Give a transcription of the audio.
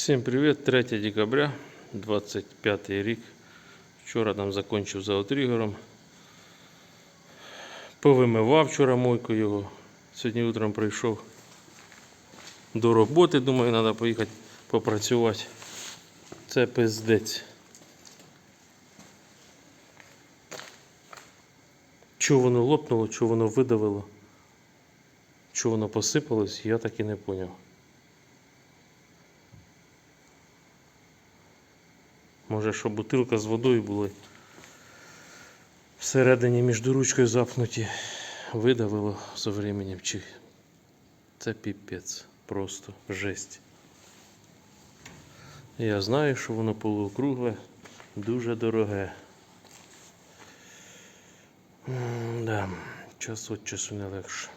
Всім привіт, 3 декабря, 25 рік. Вчора там закінчив за отрігером. Повимивав вчора мойку його. Сьогодні утром прийшов до роботи. Думаю, треба поїхати попрацювати. Це пиздець. Чого воно лопнуло, чого воно видавило, чого воно посипалось, я так і не зрозумів. Може, що бутилка з водою були всередині між ручкою запнуті. Видавило з временем чи. Це піпець. Просто жесть. Я знаю, що воно полуокругле, дуже дороге. М, Да, час від часу не легше.